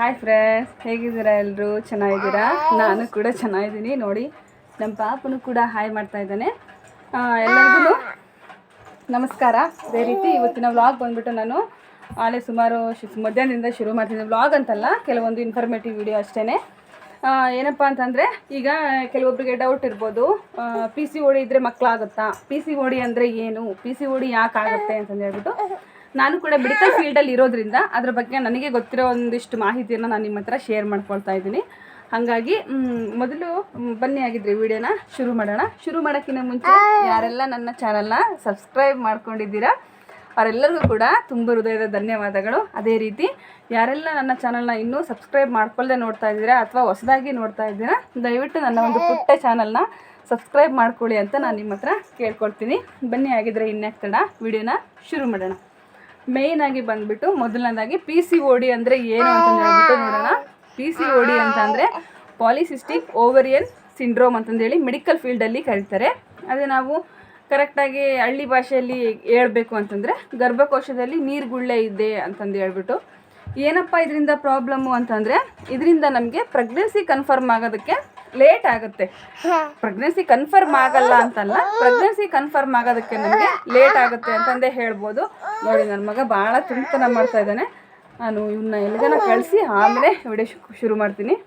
Hi friends ಹೇಗಿದ್ದೀರಾ ಎಲ್ಲರೂ ಚೆನ್ನಾಗಿದ್ದೀರಾ? ನಾನು ಕೂಡ ಚೆನ್ನಾಗಿದ್ದೀನಿ. ನೋಡಿ ನಮ್ಮ ಪಾಪನು ಕೂಡ ಹಾಯ್ ಮಾಡ್ತಾ ಇದ್ದಾನೆ. ಎಲ್ಲರಿಗೂ ನಮಸ್ಕಾರ. ಅದೇ ರೀತಿ ಇವತ್ತಿನ ವ್ಲಾಗ್ ಬಂದ್ಬಿಟ್ಟು ನಾನು ಆಲೆ ಸುಮಾರು ಶು- ಮಧ್ಯಾಹ್ನದಿಂದ ಶುರು ಮಾಡ್ತಿದ್ದೀನಿ ವ್ಲಾಗ್ ಅಂತಲ್ಲ ಕೆಲವೊಂದು ಇನ್ಫಾರ್ಮೇಟಿವ್ ವಿಡಿಯೋ ಅಷ್ಟೇ ಏನಪ್ಪ ಅಂತಂದರೆ ಈಗ ಕೆಲವೊಬ್ಬರಿಗೆ ಡೌಟ್ ಇರ್ಬೋದು. ಪಿ ಸಿ ಓಡಿ ಇದ್ದರೆ ಮಕ್ಕಳಾಗುತ್ತಾ ಪಿ ಸಿ ಓಡಿ ಅಂದರೆ ಏನು? ಪಿ ಸಿ ಓಡಿ ಯಾಕೆ ಆಗುತ್ತೆ ಅಂತಂದು ಹೇಳ್ಬಿಟ್ಟು ನಾನು ಕೂಡ ಮೆಡಿಕಲ್ ಫೀಲ್ಡಲ್ಲಿ ಇರೋದ್ರಿಂದ ಅದ್ರ ಬಗ್ಗೆ ನನಗೆ ಗೊತ್ತಿರೋ ಒಂದಿಷ್ಟು ಮಾಹಿತಿಯನ್ನು ನಾನು ನಿಮ್ಮ ಹತ್ರ ಶೇರ್ ಮಾಡ್ಕೊಳ್ತಾ ಇದ್ದೀನಿ. ಹಾಗಾಗಿ ಮೊದಲು ಬನ್ನಿ ಆಗಿದ್ರಿ ವಿಡಿಯೋನ ಶುರು ಮಾಡೋಣ. ಶುರು ಮಾಡೋಕ್ಕಿಂತ ಮುಂಚೆ ಯಾರೆಲ್ಲ ನನ್ನ ಚಾನಲ್ನ ಸಬ್ಸ್ಕ್ರೈಬ್ ಮಾಡ್ಕೊಂಡಿದ್ದೀರಾ ಅವರೆಲ್ಲರಿಗೂ ಕೂಡ ತುಂಬ ಹೃದಯದ ಧನ್ಯವಾದಗಳು. ಅದೇ ರೀತಿ ಯಾರೆಲ್ಲ ನನ್ನ ಚಾನಲ್ನ ಇನ್ನೂ ಸಬ್ಸ್ಕ್ರೈಬ್ ಮಾಡ್ಕೊಳ್ಳದೆ ನೋಡ್ತಾ ಇದ್ದೀರಾ ಅಥವಾ ಹೊಸದಾಗಿ ನೋಡ್ತಾ ಇದ್ದೀರಾ ದಯವಿಟ್ಟು ನನ್ನ ಒಂದು ಪುಟ್ಟ ಚಾನಲ್ನ ಸಬ್ಸ್ಕ್ರೈಬ್ ಮಾಡ್ಕೊಳ್ಳಿ ಅಂತ ನಾನು ನಿಮ್ಮ ಹತ್ರ ಕೇಳ್ಕೊಳ್ತೀನಿ. ಬನ್ನಿ ಆಗಿದ್ರೆ ಇನ್ನೇ ತಡ ವಿಡಿಯೋನ ಶುರು ಮಾಡೋಣ. ಮೇಯ್ನ್ ಆಗಿ ಬಂದ್ಬಿಟ್ಟು ಮೊದಲನೇದಾಗಿ ಪಿ ಸಿ ಓ ಡಿ ಅಂದರೆ ಏನು ಅಂತ ಹೇಳ್ಬಿಟ್ಟು ನೋಡೋಣ. ಪಿ ಸಿ ಓ ಡಿ ಅಂತ ಅಂದರೆ ಪಾಲಿಸಿಸ್ಟಿಕ್ ಓವರಿಯನ್ ಸಿಂಡ್ರೋಮ್ ಅಂತಂದೇಳಿ ಮೆಡಿಕಲ್ ಫೀಲ್ಡಲ್ಲಿ ಕರೀತಾರೆ. ಅದೇ ನಾವು ಕರೆಕ್ಟಾಗಿ ಹಳ್ಳಿ ಭಾಷೆಯಲ್ಲಿ ಹೇಳಬೇಕು ಅಂತಂದರೆ ಗರ್ಭಕೋಶದಲ್ಲಿ ನೀರುಗುಳ್ಳೆ ಇದೆ ಅಂತಂದು ಹೇಳ್ಬಿಟ್ಟು. ಏನಪ್ಪ ಇದರಿಂದ ಪ್ರಾಬ್ಲಮ್ಮು ಅಂತಂದರೆ ಇದರಿಂದ ನಮಗೆ ಪ್ರೆಗ್ನೆನ್ಸಿ ಕನ್ಫರ್ಮ್ ಆಗೋದಕ್ಕೆ ಲೇಟ್ ಆಗುತ್ತೆ. ಪ್ರೆಗ್ನೆನ್ಸಿ ಕನ್ಫರ್ಮ್ ಆಗಲ್ಲ ಅಂತಲ್ಲ ಪ್ರೆಗ್ನೆನ್ಸಿ ಕನ್ಫರ್ಮ್ ಆಗೋದಕ್ಕೆ ನಮಗೆ ಲೇಟ್ ಆಗುತ್ತೆ ಅಂತಂದೇ ಹೇಳ್ಬೋದು. ನೋಡಿ ನನ್ನ ಮಗ ಭಾಳ ತುಂಬತನ ಮಾಡ್ತಾ ಇದ್ದಾನೆ. ನಾನು ಇವನ್ನ ಎಲ್ಲಿಗನ ಕಳಿಸಿ ಆಮೇಲೆ ವಿಡಿಯೋ ಶು- ಶುರು ಮಾಡ್ತೀನಿ.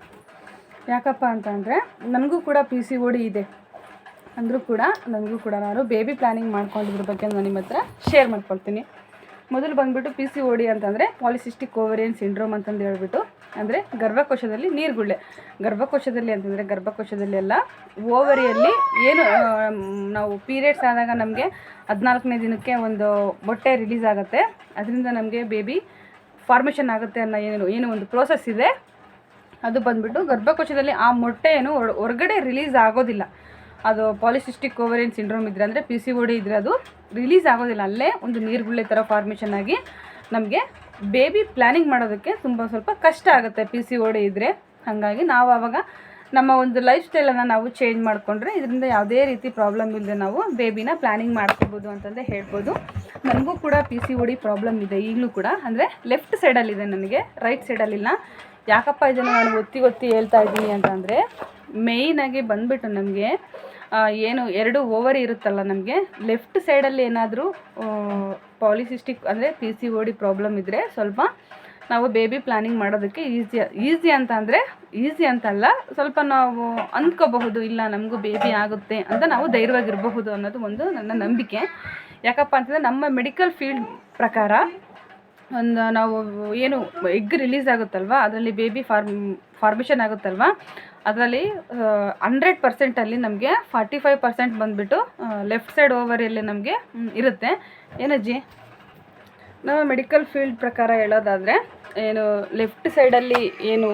ಯಾಕಪ್ಪ ಅಂತಂದರೆ ನನಗೂ ಕೂಡ ಪಿ ಸಿ ಓಡಿ ಇದೆ. ಅಂದರೂ ಕೂಡ ನನಗೂ ಕೂಡ ನಾನು ಬೇಬಿ ಪ್ಲ್ಯಾನಿಂಗ್ ಮಾಡ್ಕೊಂಡಿದ್ರ ಬಗ್ಗೆ ನಾನು ನಿಮ್ಮ ಹತ್ರ ಶೇರ್ ಮಾಡ್ಕೊಳ್ತೀನಿ. ಮೊದಲು ಬಂದ್ಬಿಟ್ಟು ಪಿ ಸಿ ಓಡಿ ಅಂತಂದರೆ ಪಾಲಿಸಿಸ್ಟಿಕ್ ಓವರಿಯನ್ ಸಿಂಡ್ರೋಮ್ ಅಂತಂದು ಹೇಳ್ಬಿಟ್ಟು, ಅಂದರೆ ಗರ್ಭಕೋಶದಲ್ಲಿ ನೀರುಗುಳ್ಳೆ. ಗರ್ಭಕೋಶದಲ್ಲಿ ಅಂತಂದರೆ ಗರ್ಭಕೋಶದಲ್ಲಿ ಎಲ್ಲ ಓವರಿಯಲ್ಲಿ ಏನು ನಾವು ಪೀರಿಯಡ್ಸ್ ಆದಾಗ ನಮಗೆ ಹದಿನಾಲ್ಕನೇ ದಿನಕ್ಕೆ ಒಂದು ಮೊಟ್ಟೆ ರಿಲೀಸ್ ಆಗುತ್ತೆ. ಅದರಿಂದ ನಮಗೆ ಬೇಬಿ ಫಾರ್ಮೇಷನ್ ಆಗುತ್ತೆ ಅನ್ನೋ ಏನು ಏನು ಒಂದು ಪ್ರೋಸೆಸ್ ಇದೆ. ಅದು ಬಂದ್ಬಿಟ್ಟು ಗರ್ಭಕೋಶದಲ್ಲಿ ಆ ಮೊಟ್ಟೆ ಏನು ಹೊರಗಡೆ ರಿಲೀಸ್ ಆಗೋದಿಲ್ಲ. ಅದು ಪಾಲಿಸಿಸ್ಟಿಕ್ ಓವರಿಯನ್ ಸಿಂಡ್ರೋಮ್ ಇದ್ರೆ ಅಂದರೆ ಪಿ ಸಿ ಓಡಿ ಇದ್ರೆ ಅದು ರಿಲೀಸ್ ಆಗೋದಿಲ್ಲ. ಅಲ್ಲೇ ಒಂದು ನೀರುಗುಳ್ಳೆ ಥರ ಫಾರ್ಮೇಷನ್ ಆಗಿ ನಮಗೆ ಬೇಬಿ ಪ್ಲ್ಯಾನಿಂಗ್ ಮಾಡೋದಕ್ಕೆ ತುಂಬ ಸ್ವಲ್ಪ ಕಷ್ಟ ಆಗುತ್ತೆ ಪಿ ಸಿ ಓಡಿ ಇದ್ದರೆ ಹಾಗಾಗಿ ನಾವು ಆವಾಗ ನಮ್ಮ ಒಂದು ಲೈಫ್ ಸ್ಟೈಲನ್ನು ನಾವು ಚೇಂಜ್ ಮಾಡಿಕೊಂಡ್ರೆ ಇದರಿಂದ ಯಾವುದೇ ರೀತಿ ಪ್ರಾಬ್ಲಮ್ ಇಲ್ಲದೆ ನಾವು ಬೇಬಿನ ಪ್ಲ್ಯಾನಿಂಗ್ ಮಾಡ್ಕೋಬೋದು ಅಂತಂದು ಹೇಳ್ಬೋದು. ನನಗೂ ಕೂಡ ಪಿ ಸಿ ಓಡಿ ಪ್ರಾಬ್ಲಮ್ ಇದೆ ಈಗಲೂ ಕೂಡ. ಅಂದರೆ ಲೆಫ್ಟ್ ಸೈಡಲ್ಲಿದೆ ನನಗೆ ರೈಟ್ ಸೈಡಲ್ಲಿಲ್ಲ ಯಾಕಪ್ಪ ಇದನ್ನು ನಾನು ಒತ್ತಿ ಒತ್ತಿ ಹೇಳ್ತಾ ಇದ್ದೀನಿ ಅಂತಂದರೆ ಮೇಯ್ನಾಗಿ ಬಂದ್ಬಿಟ್ಟು ನಮಗೆ ಏನು ಎರಡು ಓವರ್ ಇರುತ್ತಲ್ಲ ನಮಗೆ ಲೆಫ್ಟ್ ಸೈಡಲ್ಲಿ ಏನಾದರೂ ಪಾಲಿಸಿಸ್ಟಿಕ್ ಅಂದರೆ P C O D problem ಇದ್ದರೆ ಸ್ವಲ್ಪ ನಾವು ಬೇಬಿ ಪ್ಲ್ಯಾನಿಂಗ್ ಮಾಡೋದಕ್ಕೆ ಈಸಿ ಈಸಿ ಅಂತ ಅಂದರೆ ಈಸಿ ಅಂತಲ್ಲ, ಸ್ವಲ್ಪ ನಾವು ಅಂದ್ಕೋಬಹುದು, ಇಲ್ಲ ನಮಗೂ ಬೇಬಿ ಆಗುತ್ತೆ ಅಂತ ನಾವು ಧೈರ್ಯವಾಗಿರಬಹುದು ಅನ್ನೋದು ಒಂದು ನನ್ನ ನಂಬಿಕೆ. ಯಾಕಪ್ಪ ಅಂತಂದರೆ ನಮ್ಮ ಮೆಡಿಕಲ್ ಫೀಲ್ಡ್ ಪ್ರಕಾರ ಒಂದು ನಾವು ಏನು ಎಗ್ ರಿಲೀಸ್ ಆಗುತ್ತಲ್ವ? ಅದರಲ್ಲಿ ಬೇಬಿ ಫಾರ್ಮ್ ಫಾರ್ಮೇಷನ್ ಆಗುತ್ತಲ್ವ? ಅದರಲ್ಲಿ ಹಂಡ್ರೆಡ್ ಪರ್ಸೆಂಟಲ್ಲಿ ನಮಗೆ ಫಾರ್ಟಿ ಫೈವ್ ಪರ್ಸೆಂಟ್ ಬಂದುಬಿಟ್ಟು ಲೆಫ್ಟ್ ಸೈಡ್ ಓವರಿಯಲ್ಲಿ ನಮಗೆ ಇರುತ್ತೆ. ಏನಜ್ಜಿ? ನಾವು ಮೆಡಿಕಲ್ ಫೀಲ್ಡ್ ಪ್ರಕಾರ ಹೇಳೋದಾದರೆ, ಏನು ಲೆಫ್ಟ್ ಸೈಡಲ್ಲಿ ಏನು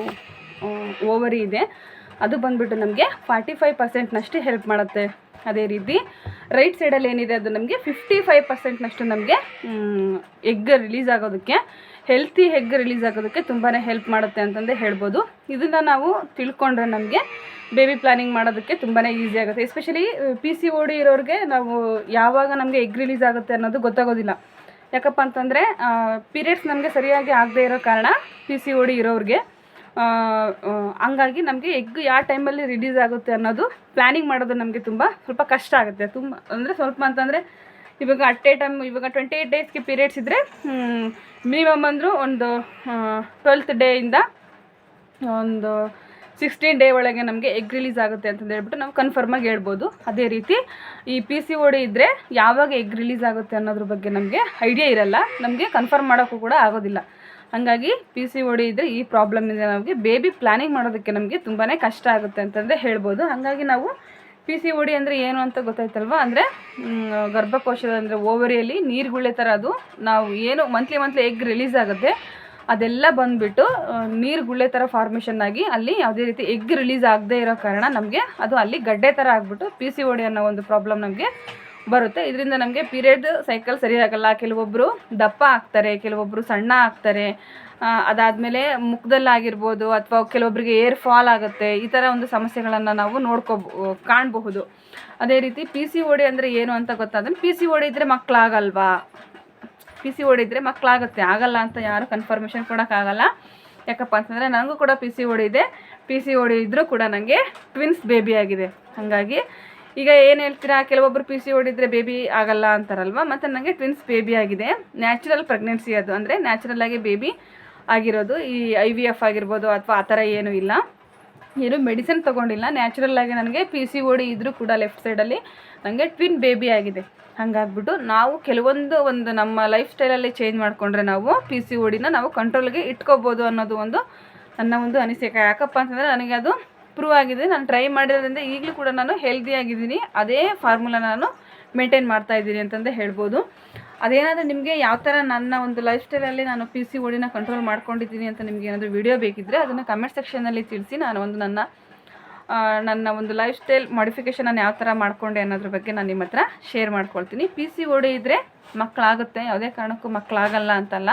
ಓವರಿ ಇದೆ, ಅದು ಬಂದುಬಿಟ್ಟು ನಮಗೆ ಫಾರ್ಟಿ ಫೈವ್ ಪರ್ಸೆಂಟ್ನಷ್ಟೇ ಹೆಲ್ಪ್ ಮಾಡುತ್ತೆ. ಅದೇ ರೀತಿ ರೈಟ್ ಸೈಡಲ್ಲಿ ಏನಿದೆ ಅದು ನಮಗೆ ಫಿಫ್ಟಿ ಫೈವ್ ಪರ್ಸೆಂಟ್ನಷ್ಟು ನಮಗೆ ಎಗ್ ರಿಲೀಸ್ ಆಗೋದಕ್ಕೆ ಹೆಲ್ತಿ ಹೆಗ್ ರಿಲೀಸ್ ಆಗೋದಕ್ಕೆ ತುಂಬಾ ಹೆಲ್ಪ್ ಮಾಡುತ್ತೆ ಅಂತಂದೇ ಹೇಳ್ಬೋದು. ಇದನ್ನು ನಾವು ತಿಳ್ಕೊಂಡ್ರೆ ನಮಗೆ ಬೇಬಿ ಪ್ಲಾನಿಂಗ್ ಮಾಡೋದಕ್ಕೆ ತುಂಬಾ ಈಸಿ ಆಗುತ್ತೆ. ಎಸ್ಪೆಷಲಿ ಪಿ ಸಿ ಓಡಿ ಇರೋರಿಗೆ ನಾವು ಯಾವಾಗ ನಮಗೆ ಎಗ್ ರಿಲೀಸ್ ಆಗುತ್ತೆ ಅನ್ನೋದು ಗೊತ್ತಾಗೋದಿಲ್ಲ. ಯಾಕಪ್ಪ ಅಂತಂದರೆ ಪೀರಿಯಡ್ಸ್ ನಮಗೆ ಸರಿಯಾಗಿ ಆಗದೇ ಇರೋ ಕಾರಣ ಪಿ ಸಿ ಓಡಿ ಇರೋರಿಗೆ ಆ, ಆ, ಹಂಗಾಗಿ ನಮಗೆ ಎಗ್ ಯಾವ ಟೈಮಲ್ಲಿ ರಿಲೀಸ್ ಆಗುತ್ತೆ ಅನ್ನೋದು ಪ್ಲ್ಯಾನಿಂಗ್ ಮಾಡೋದು ನಮಗೆ ತುಂಬ ಸ್ವಲ್ಪ ಕಷ್ಟ ಆಗುತ್ತೆ. ತುಂಬ ಅಂದರೆ ಸ್ವಲ್ಪ ಅಂತಂದರೆ ಇವಾಗ ಅಟ್ ಎ ಟೈಮ್ ಇವಾಗ ಟ್ವೆಂಟಿ ಏಯ್ಟ್ ಡೇಸ್ಗೆ ಪೀರಿಯಡ್ಸ್ ಇದ್ದರೆ ಮಿನಿಮಮ್ ಅಂದರೂ ಒಂದು ಟ್ವೆಲ್ತ್ ಡೇಯಿಂದ ಒಂದು ಸಿಕ್ಸ್ಟೀನ್ ಡೇ ಒಳಗೆ ನಮಗೆ ಎಗ್ ರಿಲೀಸ್ ಆಗುತ್ತೆ ಅಂತಂದು ಹೇಳ್ಬಿಟ್ಟು ನಾವು ಕನ್ಫರ್ಮಾಗಿ ಹೇಳ್ಬೋದು. ಅದೇ ರೀತಿ ಈ ಪಿ ಸಿ ಓಡಿ ಇದ್ದರೆ ಯಾವಾಗ ಎಗ್ ರಿಲೀಸ್ ಆಗುತ್ತೆ ಅನ್ನೋದ್ರ ಬಗ್ಗೆ ನಮಗೆ ಐಡಿಯಾ ಇರಲ್ಲ. ನಮಗೆ ಕನ್ಫರ್ಮ್ ಮಾಡೋಕ್ಕೂ ಕೂಡ ಆಗೋದಿಲ್ಲ. ಹಾಗಾಗಿ ಪಿ ಸಿ ಓಡಿ ಇದ್ದರೆ ಈ ಪ್ರಾಬ್ಲಮಿಂದ ನಮಗೆ ಬೇಬಿ ಪ್ಲ್ಯಾನಿಂಗ್ ಮಾಡೋದಕ್ಕೆ ನಮಗೆ ತುಂಬಾ ಕಷ್ಟ ಆಗುತ್ತೆ ಅಂತಂದರೆ ಹೇಳ್ಬೋದು. ಹಾಗಾಗಿ ನಾವು ಪಿ ಸಿ ಓಡಿ ಅಂದರೆ ಏನು ಅಂತ ಗೊತ್ತಾಯ್ತಲ್ವ? ಅಂದರೆ ಗರ್ಭಕೋಶದ ಅಂದರೆ ಓವರಿಯಲ್ಲಿ ನೀರುಗುಳ್ಳೆ ಥರ ಅದು ನಾವು ಏನು ಮಂತ್ಲಿ ಮಂತ್ಲಿ ಎಗ್ ರಿಲೀಸ್ ಆಗುತ್ತೆ, ಅದೆಲ್ಲ ಬಂದುಬಿಟ್ಟು ನೀರು ಗುಳ್ಳೆ ಥರ ಫಾರ್ಮೇಷನ್ ಆಗಿ ಅಲ್ಲಿ ಯಾವುದೇ ರೀತಿ ಎಗ್ ರಿಲೀಸ್ ಆಗದೇ ಇರೋ ಕಾರಣ ನಮಗೆ ಅದು ಅಲ್ಲಿ ಗಡ್ಡೆ ಥರ ಆಗಿಬಿಟ್ಟು ಪಿ ಸಿ ಓಡಿ ಅನ್ನೋ ಒಂದು ಪ್ರಾಬ್ಲಮ್ ನಮಗೆ ಬರುತ್ತೆ. ಇದರಿಂದ ನಮಗೆ ಪೀರಿಯಡ್ ಸೈಕಲ್ ಸರಿಯಾಗಲ್ಲ ಕೆಲವೊಬ್ಬರು ದಪ್ಪ ಆಗ್ತಾರೆ ಕೆಲವೊಬ್ಬರು ಸಣ್ಣ ಆಗ್ತಾರೆ. ಅದಾದಮೇಲೆ ಮುಖದಲ್ಲಾಗಿರ್ಬೋದು ಅಥವಾ ಕೆಲವೊಬ್ಬರಿಗೆ ಏರ್ ಫಾಲ್ ಆಗುತ್ತೆ. ಈ ಥರ ಒಂದು ಸಮಸ್ಯೆಗಳನ್ನು ನಾವು ನೋಡ್ಕೋ, ಕಾಣಬಹುದು. ಅದೇ ರೀತಿ ಪಿ ಸಿ ಓಡಿ ಅಂದರೆ ಏನು ಅಂತ ಗೊತ್ತಾದ್ರೆ ಪಿ ಸಿ ಓಡಿ ಇದ್ದರೆ ಮಕ್ಕಳಾಗಲ್ವಾ ಪಿ ಸಿ ಓಡಿದ್ರೆ ಮಕ್ಕಳಾಗುತ್ತೆ ಆಗಲ್ಲ ಅಂತ ಯಾರು ಕನ್ಫರ್ಮೇಷನ್ ಕೊಡೋಕ್ಕಾಗಲ್ಲ ಯಾಕಪ್ಪ ಅಂತಂದರೆ ನನಗೂ ಕೂಡ ಪಿ ಸಿ ಓಡಿ ಇದೆ. ಪಿ ಸಿ ಓಡಿ ಇದ್ದರೂ ಕೂಡ ನನಗೆ ಟ್ವಿನ್ಸ್ ಬೇಬಿ ಆಗಿದೆ. ಹಾಗಾಗಿ ಈಗ ಏನು ಹೇಳ್ತೀರಾ? ಕೆಲವೊಬ್ಬರು ಪಿ ಸಿ ಓಡಿದ್ರೆ ಬೇಬಿ ಆಗಲ್ಲ ಅಂತಾರಲ್ವ? ಮತ್ತು ನನಗೆ ಟ್ವಿನ್ಸ್ ಬೇಬಿ ಆಗಿದೆ. ನ್ಯಾಚುರಲ್ ಪ್ರೆಗ್ನೆನ್ಸಿ ಅದು. ಅಂದರೆ ನ್ಯಾಚುರಲ್ ಆಗಿ ಬೇಬಿ ಆಗಿರೋದು. ಈ ಐ ವಿ ಎಫ್ ಆಗಿರ್ಬೋದು ಅಥವಾ ಆ ಥರ ಏನೂ ಇಲ್ಲ. ಏನು ಮೆಡಿಸಿನ್ ತೊಗೊಂಡಿಲ್ಲ. ನ್ಯಾಚುರಲ್ ಆಗಿ ನನಗೆ ಪಿ ಸಿ ಓಡಿ ಇದ್ದರೂ ಕೂಡ ಲೆಫ್ಟ್ ಸೈಡಲ್ಲಿ ನನಗೆ ಟ್ವಿನ್ ಬೇಬಿ ಆಗಿದೆ. ಹಾಗಾಗ್ಬಿಟ್ಟು ನಾವು ಕೆಲವೊಂದು ಒಂದು ನಮ್ಮ ಲೈಫ್ ಸ್ಟೈಲಲ್ಲಿ ಚೇಂಜ್ ಮಾಡಿಕೊಂಡ್ರೆ ನಾವು ಪಿ ಸಿ ಓಡಿನ ನಾವು ಕಂಟ್ರೋಲ್ಗೆ ಇಟ್ಕೋಬೋದು ಅನ್ನೋದು ಒಂದು ನನ್ನ ಒಂದು ಅನಿಸಿಕೆ. ಯಾಕಪ್ಪ ಅಂತಂದರೆ ನನಗೆ ಅದು ಪ್ರೂವ್ ಆಗಿದೆ. ನಾನು ಟ್ರೈ ಮಾಡಿರೋದ್ರಿಂದ ಈಗಲೂ ಕೂಡ ನಾನು ಹೆಲ್ದಿ ಆಗಿದ್ದೀನಿ. ಅದೇ ಫಾರ್ಮುಲಾ ನಾನು ಮೇಂಟೈನ್ ಮಾಡ್ತಾ ಇದ್ದೀನಿ ಅಂತಂದು ಹೇಳ್ಬೋದು. ಅದೇನಾದರೂ ನಿಮಗೆ ಯಾವ ಥರ ನನ್ನ ಒಂದು ಲೈಫ್ ಸ್ಟೈಲಲ್ಲಿ ನಾನು ಪಿ ಸಿ ಓಡಿನ ಕಂಟ್ರೋಲ್ ಮಾಡ್ಕೊಂಡಿದ್ದೀನಿ ಅಂತ ನಿಮಗೆ ಏನಾದರೂ ವಿಡಿಯೋ ಬೇಕಿದ್ದರೆ ಅದನ್ನು ಕಮೆಂಟ್ ಸೆಕ್ಷನಲ್ಲಿ ತಿಳಿಸಿ ನಾನು ಒಂದು ನನ್ನ ನನ್ನ ಒಂದು ಲೈಫ್ ಸ್ಟೈಲ್ ಮಾಡಿಫಿಕೇಷನ್ ನಾನು ಯಾವ ಥರ ಮಾಡ್ಕೊಂಡೆ ಅನ್ನೋದ್ರ ಬಗ್ಗೆ ನಾನು ನಿಮ್ಮ ಹತ್ರ ಶೇರ್ ಮಾಡ್ಕೊಳ್ತೀನಿ ಪಿ ಸಿ ಓಡಿ ಇದ್ದರೆ ಮಕ್ಕಳಾಗುತ್ತೆ ಯಾವುದೇ ಕಾರಣಕ್ಕೂ ಮಕ್ಕಳಾಗಲ್ಲ ಅಂತಲ್ಲ.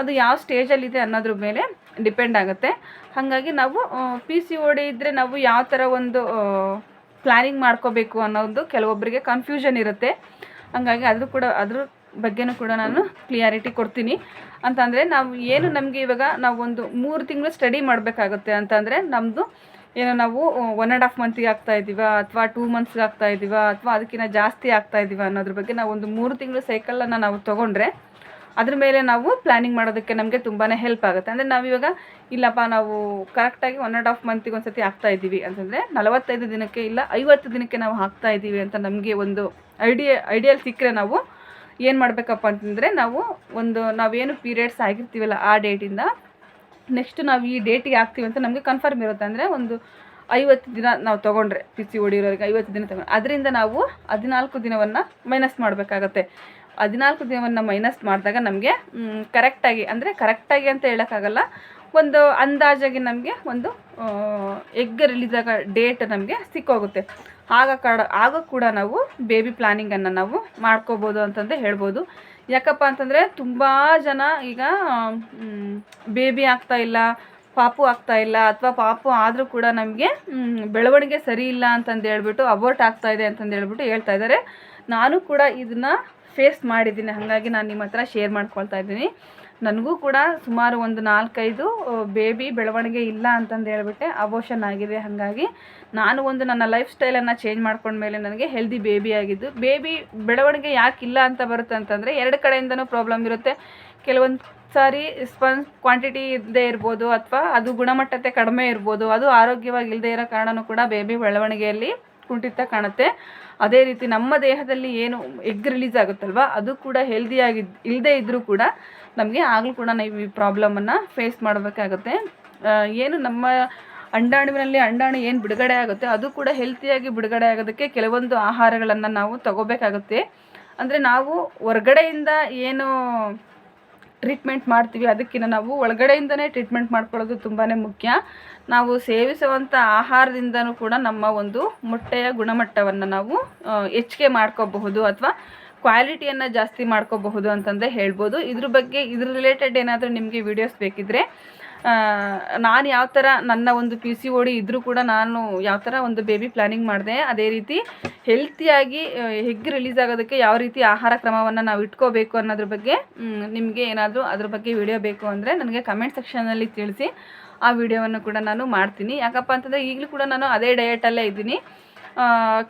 ಅದು ಯಾವ ಸ್ಟೇಜಲ್ಲಿದೆ ಅನ್ನೋದ್ರ ಮೇಲೆ ಡಿಪೆಂಡ್ ಆಗುತ್ತೆ. ಹಾಗಾಗಿ ನಾವು ಪಿ ಸಿ ಓಡಿ ಇದ್ದರೆ ನಾವು ಯಾವ ಥರ ಒಂದು ಪ್ಲ್ಯಾನಿಂಗ್ ಮಾಡ್ಕೋಬೇಕು ಅನ್ನೋದು ಕೆಲವೊಬ್ಬರಿಗೆ ಕನ್ಫ್ಯೂಷನ್ ಇರುತ್ತೆ. ಹಾಗಾಗಿ ಅದ್ರ ಕೂಡ, ಅದ್ರ ಬಗ್ಗೆನೂ ಕೂಡ ನಾನು ಕ್ಲಿಯಾರಿಟಿ ಕೊಡ್ತೀನಿ. ಅಂತಂದರೆ ನಾವು ಏನು ನಮಗೆ ಇವಾಗ ನಾವು ಒಂದು ಮೂರು ತಿಂಗಳು ಸ್ಟಡಿ ಮಾಡಬೇಕಾಗುತ್ತೆ ಅಂತಂದರೆ ನಮ್ಮದು ಏನೋ ನಾವು ಒನ್ ಆ್ಯಂಡ್ ಹಾಫ್ ಮಂತಿಗೆ ಆಗ್ತಾ ಇದ್ದೀವ ಅಥವಾ ಟೂ ಮಂತ್ಸ್ಗೆ ಆಗ್ತಾ ಇದ್ದೀವ ಅಥವಾ ಅದಕ್ಕಿಂತ ಜಾಸ್ತಿ ಆಗ್ತಾ ಇದ್ದೀವ ಅನ್ನೋದ್ರ ಬಗ್ಗೆ ನಾವು ಒಂದು ಮೂರು ತಿಂಗಳು ಸೈಕಲನ್ನು ನಾವು ತೊಗೊಂಡ್ರೆ ಅದ್ರ ಮೇಲೆ ನಾವು ಪ್ಲ್ಯಾನಿಂಗ್ ಮಾಡೋದಕ್ಕೆ ನಮಗೆ ತುಂಬಾ ಹೆಲ್ಪ್ ಆಗುತ್ತೆ. ಅಂದರೆ ನಾವಿವಾಗ ಇಲ್ಲಪ್ಪ, ನಾವು ಕರೆಕ್ಟಾಗಿ ಒನ್ ಆ್ಯಂಡ್ ಆಫ್ ಮಂತಿಗೆ ಒಂದು ಸತಿ ಹಾಕ್ತಾ ಇದ್ದೀವಿ ಅಂತಂದರೆ ನಲವತ್ತೈದು ದಿನಕ್ಕೆ ಇಲ್ಲ ಐವತ್ತು ದಿನಕ್ಕೆ ನಾವು ಹಾಕ್ತಾ ಇದ್ದೀವಿ ಅಂತ ನಮಗೆ ಒಂದು ಐಡಿಯಾ ಐಡಿಯಲ್ ಸಿಕ್ಕರೆ ನಾವು ಏನು ಮಾಡಬೇಕಪ್ಪ ಅಂತಂದರೆ ನಾವು ಒಂದು, ನಾವೇನು ಪೀರಿಯಡ್ಸ್ ಆಗಿರ್ತೀವಲ್ಲ ಆ ಡೇಟಿಂದ ನೆಕ್ಸ್ಟ್ ನಾವು ಈ ಡೇಟಿಗೆ ಹಾಕ್ತೀವಿ ಅಂತ ನಮಗೆ ಕನ್ಫರ್ಮ್ ಇರುತ್ತೆ. ಅಂದರೆ ಒಂದು ಐವತ್ತು ದಿನ ನಾವು ತೊಗೊಂಡ್ರೆ ಪಿ ಸಿ ಓಡಿರೋರಿಗೆ ಐವತ್ತು ದಿನ ತಗೊಂಡು ಅದರಿಂದ ನಾವು ಹದಿನಾಲ್ಕು ದಿನವನ್ನು ಮೈನಸ್ ಮಾಡಬೇಕಾಗತ್ತೆ. ಹದಿನಾಲ್ಕು ದಿನವನ್ನು ಮೈನಸ್ ಮಾಡಿದಾಗ ನಮಗೆ ಕರೆಕ್ಟಾಗಿ ಅಂದರೆ ಕರೆಕ್ಟಾಗಿ ಅಂತ ಹೇಳೋಕ್ಕಾಗಲ್ಲ. ಒಂದು ಅಂದಾಜಾಗಿ ನಮಗೆ ಒಂದು ಎಗ್ ರಿಲೀಸ್ ಆಗೋ ಡೇಟ್ ನಮಗೆ ಸಿಕ್ಕೋಗುತ್ತೆ. ಆಗ ಕಡ, ಆಗ ಕೂಡ ನಾವು ಬೇಬಿ ಪ್ಲಾನಿಂಗನ್ನು ನಾವು ಮಾಡ್ಕೋಬೋದು ಅಂತಂದು ಹೇಳ್ಬೋದು. ಯಾಕಪ್ಪ ಅಂತಂದರೆ ತುಂಬ ಜನ ಈಗ ಬೇಬಿ ಆಗ್ತಾ ಇಲ್ಲ, ಪಾಪು ಆಗ್ತಾ ಇಲ್ಲ, ಅಥವಾ ಪಾಪು ಆದರೂ ಕೂಡ ನಮಗೆ ಬೆಳವಣಿಗೆ ಸರಿ ಇಲ್ಲ ಅಂತಂದು ಹೇಳ್ಬಿಟ್ಟು ಅಬೋರ್ಟ್ ಆಗ್ತಾ ಇದೆ ಅಂತಂದು ಹೇಳ್ಬಿಟ್ಟು ಹೇಳ್ತಾ ಇದ್ದಾರೆ ನಾನು ಕೂಡ ಇದನ್ನು ಫೇಸ್ ಮಾಡಿದ್ದೀನಿ. ಹಾಗಾಗಿ ನಾನು ನಿಮ್ಮ ಹತ್ರ ಶೇರ್ ಮಾಡ್ಕೊಳ್ತಾ ಇದ್ದೀನಿ. ನನಗೂ ಕೂಡ ಸುಮಾರು ಒಂದು ನಾಲ್ಕೈದು ಬೇಬಿ ಬೆಳವಣಿಗೆ ಇಲ್ಲ ಅಂತಂದು ಹೇಳ್ಬಿಟ್ಟೆ. ಅಬೋಷನ್ ಆಗಿದೆ. ಹಾಗಾಗಿ ನಾನು ಒಂದು ನನ್ನ ಲೈಫ್ ಸ್ಟೈಲನ್ನು ಚೇಂಜ್ ಮಾಡ್ಕೊಂಡ್ಮೇಲೆ ನನಗೆ ಹೆಲ್ದಿ ಬೇಬಿ ಆಗಿದ್ದು. ಬೇಬಿ ಬೆಳವಣಿಗೆ ಯಾಕೆ ಇಲ್ಲ ಅಂತ ಬರುತ್ತೆ ಅಂತಂದರೆ ಎರಡು ಕಡೆಯಿಂದನೂ ಪ್ರಾಬ್ಲಮ್ ಇರುತ್ತೆ. ಕೆಲವೊಂದು ಸಾರಿ ಸ್ಪಂಜ್ ಕ್ವಾಂಟಿಟಿ ಇಲ್ಲದೆ ಇರ್ಬೋದು ಅಥವಾ ಅದು ಗುಣಮಟ್ಟತೆ ಕಡಿಮೆ ಇರ್ಬೋದು. ಅದು ಆರೋಗ್ಯವಾಗಿ ಇಲ್ಲದೆ ಇರೋ ಕಾರಣನೂ ಕೂಡ ಬೇಬಿ ಬೆಳವಣಿಗೆಯಲ್ಲಿ ಕುಂಠಿತ ಕಾಣುತ್ತೆ. ಅದೇ ರೀತಿ ನಮ್ಮ ದೇಹದಲ್ಲಿ ಏನು ಎಗ್ ರಿಲೀಸ್ ಆಗುತ್ತಲ್ವ, ಅದು ಕೂಡ ಹೆಲ್ದಿಯಾಗಿ ಇಲ್ಲದೆ ಇದ್ದರೂ ಕೂಡ ನಮಗೆ ಆಗಲೂ ಕೂಡ ನಾವು ಈ ಪ್ರಾಬ್ಲಮನ್ನು ಫೇಸ್ ಮಾಡಬೇಕಾಗುತ್ತೆ. ಏನು ನಮ್ಮ ಅಂಡಾಣುವಿನಲ್ಲಿ ಅಂಡಾಣು ಏನು ಬಿಡುಗಡೆ ಆಗುತ್ತೆ, ಅದು ಕೂಡ ಹೆಲ್ತಿಯಾಗಿ ಬಿಡುಗಡೆ ಆಗೋದಕ್ಕೆ ಕೆಲವೊಂದು ಆಹಾರಗಳನ್ನು ನಾವು ತಗೋಬೇಕಾಗುತ್ತೆ. ಅಂದರೆ ನಾವು ಹೊರ್ಗಡೆಯಿಂದ ಏನು ಟ್ರೀಟ್ಮೆಂಟ್ ಮಾಡ್ತೀವಿ. ಅದಕ್ಕಿಂತ ನಾವು ಒಳಗಡೆಯಿಂದನೇ ಟ್ರೀಟ್ಮೆಂಟ್ ಮಾಡ್ಕೊಳ್ಳೋದು ತುಂಬಾ ಮುಖ್ಯ. ನಾವು ಸೇವಿಸುವಂಥ ಆಹಾರದಿಂದನೂ ಕೂಡ ನಮ್ಮ ಒಂದು ಮೊಟ್ಟೆಯ ಗುಣಮಟ್ಟವನ್ನು ನಾವು ಹೆಚ್ಚಿಗೆ ಮಾಡ್ಕೋಬಹುದು ಅಥವಾ ಕ್ವಾಲಿಟಿಯನ್ನು ಜಾಸ್ತಿ ಮಾಡ್ಕೋಬಹುದು ಅಂತಂದೇ ಹೇಳ್ಬೋದು. ಇದ್ರ ಬಗ್ಗೆ, ಇದ್ರ ರಿಲೇಟೆಡ್ ಏನಾದರೂ ನಿಮಗೆ ವೀಡಿಯೋಸ್ ಬೇಕಿದ್ದರೆ ನಾನು ಯಾವ ಥರ ನನ್ನ ಒಂದು ಪಿ ಸಿ ಓಡಿ ಇದ್ದರೂ ಕೂಡ ನಾನು ಯಾವ ಥರ ಒಂದು ಬೇಬಿ ಪ್ಲ್ಯಾನಿಂಗ್ ಮಾಡಿದೆ, ಅದೇ ರೀತಿ ಹೆಲ್ತಿಯಾಗಿ ಹೆಗ್ ರಿಲೀಸ್ ಆಗೋದಕ್ಕೆ ಯಾವ ರೀತಿ ಆಹಾರ ಕ್ರಮವನ್ನು ನಾವು ಇಟ್ಕೋಬೇಕು ಅನ್ನೋದ್ರ ಬಗ್ಗೆ ನಿಮಗೆ ಏನಾದರೂ ಅದ್ರ ಬಗ್ಗೆ ವಿಡಿಯೋ ಬೇಕು ಅಂದರೆ ನನಗೆ ಕಮೆಂಟ್ ಸೆಕ್ಷನಲ್ಲಿ ತಿಳಿಸಿ, ಆ ವಿಡಿಯೋವನ್ನು ಕೂಡ ನಾನು ಮಾಡ್ತೀನಿ. ಯಾಕಪ್ಪ ಅಂತಂದರೆ ಈಗಲೂ ಕೂಡ ನಾನು ಅದೇ ಡಯಟಲ್ಲೇ ಇದ್ದೀನಿ.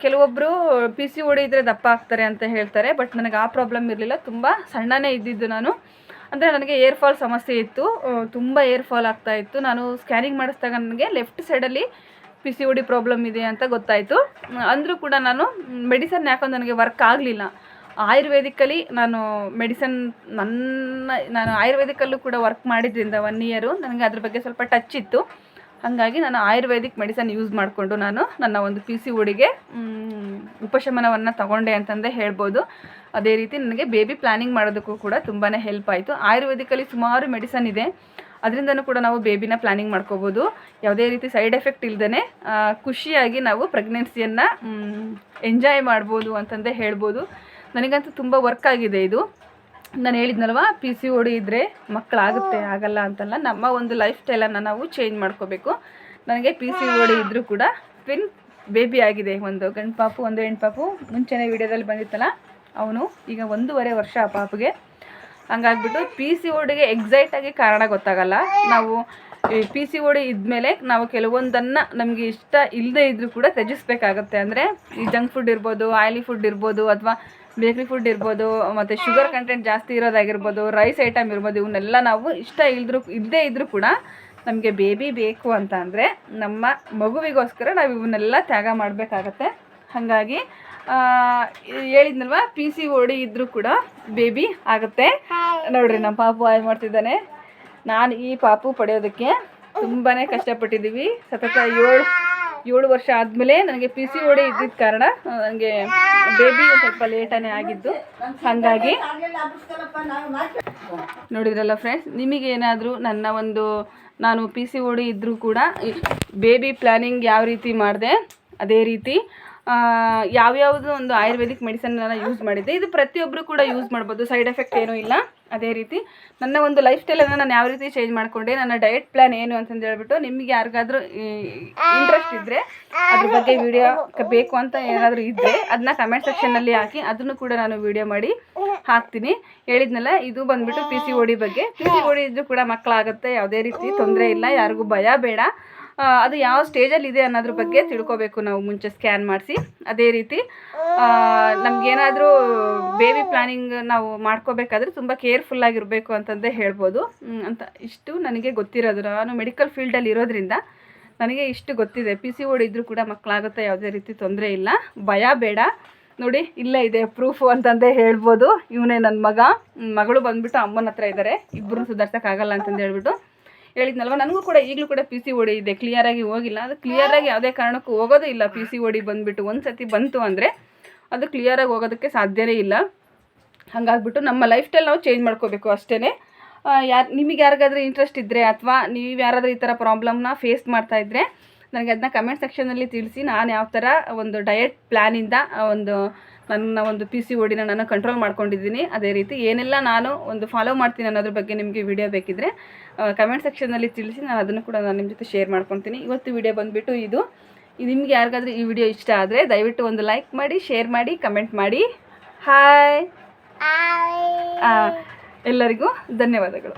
ಕೆಲವೊಬ್ಬರು ಪಿ ಸಿ ಓಡಿ ಇದ್ದರೆ ದಪ್ಪ ಆಗ್ತಾರೆ ಅಂತ ಹೇಳ್ತಾರೆ ಬಟ್ ನನಗೆ ಆ ಪ್ರಾಬ್ಲಮ್ ಇರಲಿಲ್ಲ. ತುಂಬ ಸಣ್ಣನೇ ಇದ್ದಿದ್ದು ನಾನು. ಅಂದರೆ ನನಗೆ ಏರ್ ಫಾಲ್ ಸಮಸ್ಯೆ ಇತ್ತು. ತುಂಬ ಏರ್ ಫಾಲ್ ಆಗ್ತಾ ಇತ್ತು. ನಾನು ಸ್ಕ್ಯಾನಿಂಗ್ ಮಾಡಿಸಿದಾಗ ನನಗೆ ಲೆಫ್ಟ್ ಸೈಡಲ್ಲಿ ಪಿ ಸಿ ಡಿ ಪ್ರಾಬ್ಲಮ್ ಇದೆ ಅಂತ ಗೊತ್ತಾಯಿತು. ಅಂದರೂ ಕೂಡ ನಾನು ಮೆಡಿಸನ್ ಯಾಕೋ ನನಗೆ ವರ್ಕ್ ಆಗಲಿಲ್ಲ. ಆಯುರ್ವೇದಿಕಲ್ಲಿ ನಾನು ಮೆಡಿಸನ್ ನನ್ನ, ನಾನು ಆಯುರ್ವೇದಿಕಲ್ಲೂ ಕೂಡ ವರ್ಕ್ ಮಾಡಿದ್ರಿಂದ ಒನ್ ಇಯರು. ನನಗೆ ಅದ್ರ ಬಗ್ಗೆ ಸ್ವಲ್ಪ ಟಚ್ ಇತ್ತು. ಹಾಗಾಗಿ ನಾನು ಆಯುರ್ವೇದಿಕ್ ಮೆಡಿಸನ್ ಯೂಸ್ ಮಾಡಿಕೊಂಡು ನಾನು ನನ್ನ ಒಂದು ಪಿ ಸಿ ಓಡಿಗೆ ಉಪಶಮನವನ್ನು ತಗೊಂಡೆ ಅಂತಂದೇ ಹೇಳ್ಬೋದು. ಅದೇ ರೀತಿ ನನಗೆ ಬೇಬಿ ಪ್ಲ್ಯಾನಿಂಗ್ ಮಾಡೋದಕ್ಕೂ ಕೂಡ ತುಂಬಾ ಹೆಲ್ಪ್ ಆಯಿತು. ಆಯುರ್ವೇದಿಕಲ್ಲಿ ಸುಮಾರು ಮೆಡಿಸನ್ ಇದೆ. ಅದರಿಂದನೂ ಕೂಡ ನಾವು ಬೇಬಿನ ಪ್ಲ್ಯಾನಿಂಗ್ ಮಾಡ್ಕೋಬೋದು. ಯಾವುದೇ ರೀತಿ ಸೈಡ್ ಎಫೆಕ್ಟ್ ಇಲ್ಲದೇ ಖುಷಿಯಾಗಿ ನಾವು ಪ್ರೆಗ್ನೆನ್ಸಿಯನ್ನು ಎಂಜಾಯ್ ಮಾಡ್ಬೋದು ಅಂತಂದೇ ಹೇಳ್ಬೋದು. ನನಗಂತೂ ತುಂಬ ವರ್ಕ್ ಆಗಿದೆ ಇದು. ನಾನು ಹೇಳಿದ್ನಲ್ವ ಪಿ ಸಿ ಓಡಿ ಇದ್ದರೆ ಮಕ್ಕಳಾಗುತ್ತೆ ಆಗಲ್ಲ ಅಂತಲ್ಲ ನಮ್ಮ ಒಂದು ಲೈಫ್ ಸ್ಟೈಲನ್ನು ನಾವು ಚೇಂಜ್ ಮಾಡ್ಕೋಬೇಕು. ನನಗೆ ಪಿ ಸಿ ಓಡಿ ಇದ್ದರೂ ಕೂಡ ಟ್ವಿನ್ ಬೇಬಿ ಆಗಿದೆ ಒಂದು ಗಂಡು ಪಾಪು ಒಂದು ಹೆಣ್ಣು ಪಾಪು. ಮುಂಚೆನೇ ವಿಡಿಯೋದಲ್ಲಿ ಬಂದಿತ್ತಲ್ಲ ಅವನು ಈಗ ಒಂದೂವರೆ ವರ್ಷ ಆ ಪಾಪುಗೆ. ಹಂಗಾಗ್ಬಿಟ್ಟು ಪಿ ಸಿ ಓಡಿಗೆ ಎಕ್ಸೈಟಾಗಿ ಕಾರಣ ಗೊತ್ತಾಗಲ್ಲ. ನಾವು ಈ ಪಿ ಸಿ ಓಡಿ ಇದ್ಮೇಲೆ ನಾವು ಕೆಲವೊಂದನ್ನು ನಮಗೆ ಇಷ್ಟ ಇಲ್ಲದೆ ಇದ್ದರೂ ಕೂಡ ತ್ಯಜಿಸ್ಬೇಕಾಗತ್ತೆ. ಅಂದರೆ ಈ ಜಂಕ್ ಫುಡ್ ಇರ್ಬೋದು ಆಯಿಲಿ ಫುಡ್ ಇರ್ಬೋದು ಅಥವಾ ಬೇಕ್ರಿ ಫುಡ್ ಇರ್ಬೋದು, ಮತ್ತು ಶುಗರ್ ಕಂಟೆಂಟ್ ಜಾಸ್ತಿ ಇರೋದಾಗಿರ್ಬೋದು ರೈಸ್ ಐಟಮ್ ಇರ್ಬೋದು ಇವನ್ನೆಲ್ಲ ನಾವು ಇಷ್ಟ ಇಲ್ದ್ರೂ ಇಲ್ಲದೇ ಇದ್ದರೂ ಕೂಡ ನಮಗೆ ಬೇಬಿ ಬೇಕು ಅಂತ ಅಂದರೆ ನಮ್ಮ ಮಗುವಿಗೋಸ್ಕರ ನಾವು ಇವನ್ನೆಲ್ಲ ತ್ಯಾಗ ಮಾಡಬೇಕಾಗತ್ತೆ. ಹಾಗಾಗಿ ಹೇಳಿದ್ನಲ್ವ ಪಿ ಸಿ ಓಡಿ ಇದ್ದರೂ ಕೂಡ ಬೇಬಿ ಆಗುತ್ತೆ. ನೋಡ್ರಿ ನಮ್ಮ ಪಾಪು ಆಯ್ ಮಾಡ್ತಿದ್ದಾನೆ. ನಾನು ಈ ಪಾಪು ಪಡೆಯೋದಕ್ಕೆ ತುಂಬಾ ಕಷ್ಟಪಟ್ಟಿದ್ದೀವಿ. ಸತತ ಏಳು ಏಳು ವರ್ಷ ಆದಮೇಲೆ ನನಗೆ ಪಿ ಸಿ ಓಡಿ ಇದ್ದಿದ್ದ ಕಾರಣ ನನಗೆ ಬೇಬಿ ಸ್ವಲ್ಪ ಲೇಟನೇ ಆಗಿದ್ದು. ಹಾಗಾಗಿ ನೋಡಿದ್ರಲ್ಲ ಫ್ರೆಂಡ್ಸ್ ನಿಮಗೇನಾದರೂ ನನ್ನ ಒಂದು, ನಾನು ಪಿ ಸಿ ಓಡಿ ಇದ್ದರೂ ಕೂಡ ಬೇಬಿ ಪ್ಲ್ಯಾನಿಂಗ್ ಯಾವ ರೀತಿ ಮಾಡಿದೆ, ಅದೇ ರೀತಿ ಯಾವ್ಯಾವುದು ಒಂದು ಆಯುರ್ವೇದಿಕ್ ಮೆಡಿಸನ್ ನಾನು ಯೂಸ್ ಮಾಡಿದ್ದೆ. ಇದು ಪ್ರತಿಯೊಬ್ಬರು ಕೂಡ ಯೂಸ್ ಮಾಡ್ಬೋದು. ಸೈಡ್ ಎಫೆಕ್ಟ್ ಏನೂ ಇಲ್ಲ. ಅದೇ ರೀತಿ ನನ್ನ ಒಂದು ಲೈಫ್ ಸ್ಟೈಲನ್ನು ನಾನು ಯಾವ ರೀತಿ ಚೇಂಜ್ ಮಾಡಿಕೊಂಡೆ, ನನ್ನ ಡಯಟ್ ಪ್ಲ್ಯಾನ್ ಏನು ಅಂತಂದು ಹೇಳ್ಬಿಟ್ಟು ನಿಮಗೆ ಯಾರಿಗಾದ್ರೂ ಇಂಟ್ರೆಸ್ಟ್ ಇದ್ದರೆ ಅದ್ರ ಬಗ್ಗೆ ವಿಡಿಯೋ ಬೇಕು ಅಂತ ಏನಾದರೂ ಇದ್ದರೆ ಅದನ್ನ ಕಮೆಂಟ್ ಸೆಕ್ಷನ್ನಲ್ಲಿ ಹಾಕಿ, ಅದನ್ನು ಕೂಡ ನಾನು ವಿಡಿಯೋ ಮಾಡಿ ಹಾಕ್ತೀನಿ. ಹೇಳಿದ್ನಲ್ಲ, ಇದು ಬಂದ್ಬಿಟ್ಟು ಪಿ ಸಿ ಓಡಿ ಬಗ್ಗೆ. ಪಿ ಸಿ ಓಡಿ ಇದ್ರೂ ಕೂಡ ಮಕ್ಕಳಾಗುತ್ತೆ ಯಾವುದೇ ರೀತಿ ತೊಂದರೆ ಇಲ್ಲ, ಯಾರಿಗೂ ಭಯ ಬೇಡ. ಅದು ಯಾವ ಸ್ಟೇಜಲ್ಲಿ ಇದೆ ಅನ್ನೋದ್ರ ಬಗ್ಗೆ ತಿಳ್ಕೊಬೇಕು ನಾವು ಮುಂಚೆ ಸ್ಕ್ಯಾನ್ ಮಾಡಿಸಿ. ಅದೇ ರೀತಿ ನಮಗೇನಾದರೂ ಬೇಬಿ ಪ್ಲಾನಿಂಗ್ ನಾವು ಮಾಡ್ಕೋಬೇಕಾದ್ರೆ ತುಂಬ ಕೇರ್ಫುಲ್ಲಾಗಿರಬೇಕು ಅಂತಂದೇ ಹೇಳ್ಬೋದು. ಅಂತ ಇಷ್ಟು ನನಗೆ ಗೊತ್ತಿರೋದು. ನಾನು ಮೆಡಿಕಲ್ ಫೀಲ್ಡಲ್ಲಿ ಇರೋದ್ರಿಂದ ನನಗೆ ಇಷ್ಟು ಗೊತ್ತಿದೆ. ಪಿ ಸಿ ಓಡ್ ಇದ್ರೂ ಕೂಡ ಮಕ್ಕಳಾಗುತ್ತೆ, ಯಾವುದೇ ರೀತಿ ತೊಂದರೆ ಇಲ್ಲ. ಭಯ ಬೇಡ. ನೋಡಿ, ಇಲ್ಲೇ ಇದೆ ಪ್ರೂಫು ಅಂತಂದೇ ಹೇಳ್ಬೋದು. ಇವನೇ ನನ್ನ ಮಗ. ಮಗಳು ಬಂದ್ಬಿಟ್ಟು ಅಮ್ಮನ ಹತ್ರ ಇದ್ದಾರೆ ಇಬ್ಬರು ಸುಧಾರ್ಸೋಕ್ಕಾಗಲ್ಲ ಅಂತಂದು ಹೇಳ್ಬಿಟ್ಟು. ಹೇಳಿದ್ನಲ್ವ? ನನಗೂ ಕೂಡ ಈಗಲೂ ಕೂಡ ಪಿ ಸಿ ಓಡಿ ಇದೆ. ಕ್ಲಿಯರಾಗಿ ಹೋಗಿಲ್ಲ. ಅದು ಕ್ಲಿಯರಾಗಿ ಯಾವುದೇ ಕಾರಣಕ್ಕೂ ಹೋಗೋದೇ ಇಲ್ಲ ಪಿ ಸಿ ಓಡಿ ಬಂದುಬಿಟ್ಟು. ಒಂದು ಸತಿ ಬಂತು ಅಂದರೆ ಅದು ಕ್ಲಿಯರಾಗಿ ಹೋಗೋದಕ್ಕೆ ಸಾಧ್ಯವೇ ಇಲ್ಲ. ಹಾಗಾಗ್ಬಿಟ್ಟು ನಮ್ಮ ಲೈಫ್ ಸ್ಟೈಲ್ ನಾವು ಚೇಂಜ್ ಮಾಡ್ಕೋಬೇಕು ಅಷ್ಟೇ ಯಾರು, ನಿಮಗೆ ಯಾರಿಗಾದ್ರೂ ಇಂಟ್ರೆಸ್ಟ್ ಇದ್ದರೆ ಅಥವಾ ನೀವು ಯಾರಾದರೂ ಈ ಥರ ಪ್ರಾಬ್ಲಮ್ನ ಫೇಸ್ ಮಾಡ್ತಾ ಇದ್ದರೆ ನನಗೆ ಅದನ್ನ ಕಮೆಂಟ್ ಸೆಕ್ಷನಲ್ಲಿ ತಿಳಿಸಿ. ನಾನು ಯಾವ ಥರ ಒಂದು ಡಯಟ್ ಪ್ಲ್ಯಾನಿಂದ ಒಂದು ನನ್ನ ಒಂದು ಪಿ ಸಿ ಓಡಿನ ನಾನು ಕಂಟ್ರೋಲ್ ಮಾಡ್ಕೊಂಡಿದ್ದೀನಿ. ಅದೇ ರೀತಿ ಏನೆಲ್ಲ ನಾನು ಒಂದು ಫಾಲೋ ಮಾಡ್ತೀನಿ ಅನ್ನೋದ್ರ ಬಗ್ಗೆ ನಿಮಗೆ ವಿಡಿಯೋ ಬೇಕಿದ್ದರೆ ಕಮೆಂಟ್ ಸೆಕ್ಷನ್ನಲ್ಲಿ ತಿಳಿಸಿ ನಾನು ಅದನ್ನು ಕೂಡ ನಾನು ನಿಮ್ಮ ಜೊತೆ ಶೇರ್ ಮಾಡ್ಕೊತೀನಿ. ಇವತ್ತು ವಿಡಿಯೋ ಬಂದುಬಿಟ್ಟು ಇದು. ನಿಮಗೆ ನಿಮ್ಗೆ ಯಾರಿಗಾದ್ರೂ ಈ ವಿಡಿಯೋ ಇಷ್ಟ ಆದರೆ ದಯವಿಟ್ಟು ಒಂದು ಲೈಕ್ ಮಾಡಿ ಶೇರ್ ಮಾಡಿ ಕಮೆಂಟ್ ಮಾಡಿ. ಹಾಯ್ ಎಲ್ಲರಿಗೂ ಧನ್ಯವಾದಗಳು.